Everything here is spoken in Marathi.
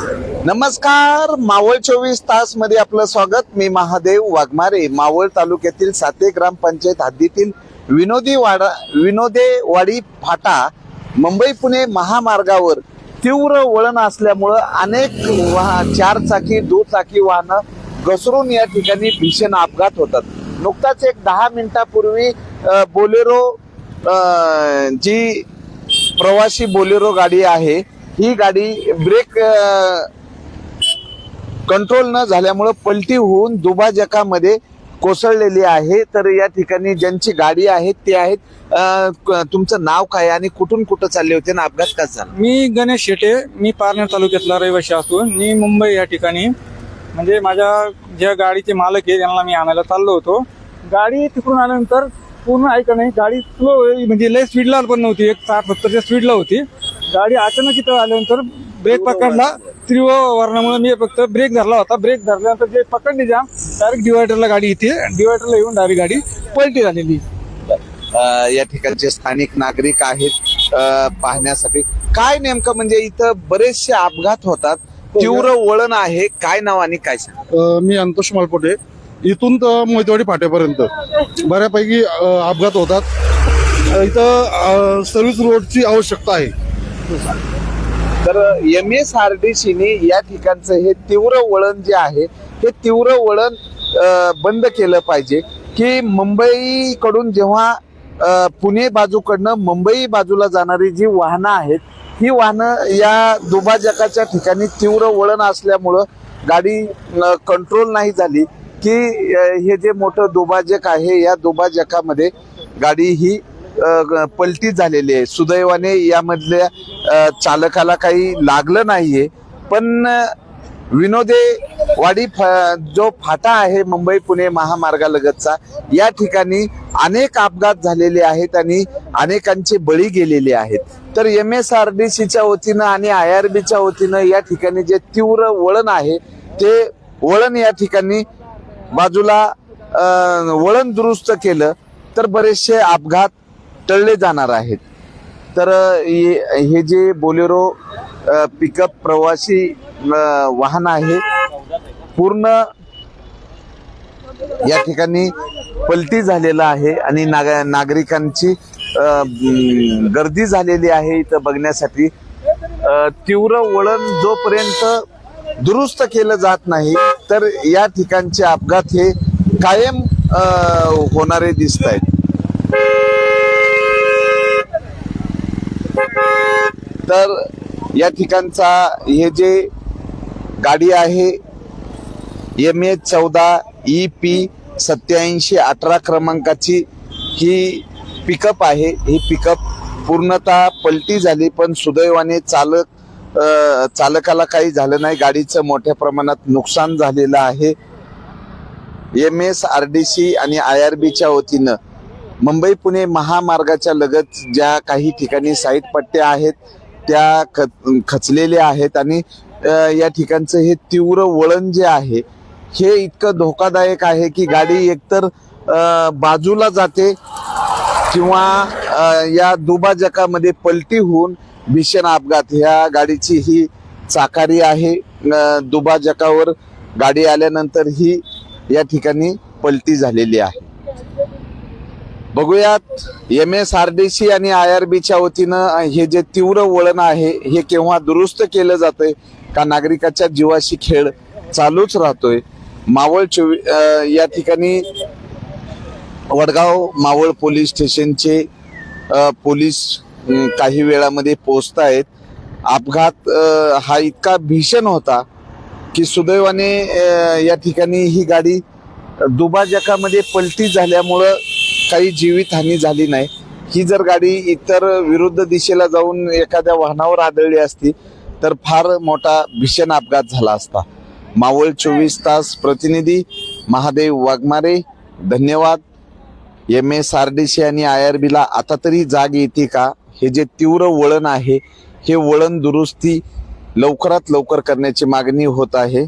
नमस्कार मावळ चोवीस तासमध्ये आपलं स्वागत. मी महादेव वाघमारे. मावळ तालुक्यातील साते ग्रामपंचायत हद्दीतील विनोदी वाडा विनोदेवाडी फाटा मुंबई पुणे महामार्गावर तीव्र वळण असल्यामुळं अनेक वाह चार चाकी दुचाकी वाहनं घसरून या ठिकाणी भीषण अपघात होतात. नुकताच एक दहा मिनिटापूर्वी बोलेरो जी प्रवासी बोलेरो गाडी आहे ही गाडी ब्रेक कंट्रोल न झाल्यामुळं पलटी होऊन दुभाजकामध्ये कोसळलेली आहे. तर या ठिकाणी ज्यांची गाडी आहे ते आहेत. क- तुमचं नाव काय आणि कुठून कुठं चालले होते ना अपघात का झाला? मी गणेश शेटे मी पारनेर तालुक्यातला रहिवासी असून मी मुंबई या ठिकाणी. म्हणजे माझ्या ज्या गाडीचे मालक आहे त्यांना मी आणायला चाललो होतो. गाडी तिकडून आल्यानंतर पूर्ण ऐका नाही गाडी स्लो म्हणजे लय स्पीडला पण नव्हती एक साठ सत्तरच्या स्पीडला होती. गाडी अचानक इथं आल्यानंतर ब्रेक पकडला. तीव्र वर्णामुळे मी फक्त ब्रेक धरला होता. ब्रेक धरल्यानंतर जे पकडली जाम डायरेक्ट डिवायडरला गाडी इथे डिवायडरला येऊन डायरेक्ट गाडी पलटी झालेली. अ, या ठिकाणचे स्थानिक नागरिक आहेत. पाहण्यासाठी काय नेमकं म्हणजे इथं बरेचसे अपघात होतात. तीव्र वळण आहे. काय नाव आणि काय सांग? मी अंतोष मालपोटे. इथून तर मोहितवाडी फाट्यापर्यंत. बऱ्यापैकी अपघात होतात. इथं सर्व्हिस रोडची आवश्यकता आहे. तर एम एस आर डी सीने या ठिकाणचं हे तीव्र वळण जे आहे हे तीव्र वळण बंद केलं पाहिजे की मुंबईकडून जेव्हा पुणे बाजूकडनं मुंबई बाजूला जाणारी जी वाहनं आहेत ही वाहनं या दुभाजकाच्या ठिकाणी तीव्र वळण असल्यामुळं गाडी कंट्रोल नाही झाली की हे जे मोठं दुभाजक आहे या दुभाजकामध्ये गाडी ही पलटी झालेली आहे. सुदैवाने यामधल्या चालकाला काही लागलं नाहीये. पण विनोदे वाडी फा जो फाटा आहे मुंबई पुणे महामार्गालगतचा या ठिकाणी अनेक अपघात झालेले आहेत आणि अनेकांचे बळी गेलेले आहेत. तर एम एस आर डी सीच्या वतीनं आणि आय आर बीच्या वतीनं या ठिकाणी जे तीव्र वळण आहे ते वळण या ठिकाणी बाजूला वळण दुरुस्त केलं तर बरेचसे अपघात टळले जाणार आहेत. तर हे हे जे बोलेरो पिकअप प्रवासी वाहन आहे पूर्ण या ठिकाणी पलटी झालेला आहे आणि नाग नागरिकांची गर्दी झालेली आहे इथं बघण्यासाठी. तीव्र वळण जोपर्यंत दुरुस्त केलं जात नाही तर या ठिकाणचे अपघात हे कायम होणारे दिसत आहेत तर या ठिकाणचा हे जे गाडी आहे एम ए चौदा ई पी सत्याऐंशी अठरा क्रमांकाची ही पिकअप आहे. ही पिकअप पूर्णतः पलटी झाली पण सुदैवाने चालक चालकाला काही झालं नाही. गाडीचं मोठ्या प्रमाणात नुकसान झालेलं आहे. M S R D C आणि आय आर बीच्या वतीनं मुंबई पुणे महामार्गाच्या लगत ज्या काही ठिकाणी साईट पट्ट्या आहेत त्या ख खचलेल्या आहेत आणि या ठिकाणचं हे तीव्र वळण जे आहे हे इतकं धोकादायक आहे की गाडी एकतर बाजूला जाते किंवा या दुभाजकामध्ये पलटी होऊन भीषण अपघात. ह्या गाडीची ही चाकारी आहे. दुबाजकावर दुभाजकावर गाडी आल्यानंतर ही या ठिकाणी पलटी झालेली आहे. बघूयात. M S R D C आणि आय आर बीच्या वतीनं हे जे तीव्र वळण आहे हे केव्हा दुरुस्त केलं जातंय का नागरिकाच्या जीवाशी खेळ चालूच राहतोय? मावळ चोवी या ठिकाणी वडगाव मावळ पोलीस स्टेशनचे पोलीस काही वेळामध्ये पोहोचत आहेत. अपघात हा इतका भीषण होता की सुदैवाने या ठिकाणी ही गाडी दुबाजकामध्ये पलटी झाल्यामुळं काही जीवितहानी झाली नाही. ही जर गाडी इतर विरुद्ध दिशेला जाऊन एखाद्या वाहनावर आदळली असती तर फार मोठा भीषण अपघात झाला असता. मावळ चोवीस तास प्रतिनिधी महादेव वाघमारे धन्यवाद. M S R D C आणि आय आर बीला आता तरी जाग येते का? हे जे तीव्र वळण आहे हे वळण दुरुस्ती लवकरात लवकर करण्याची मागणी होत आहे.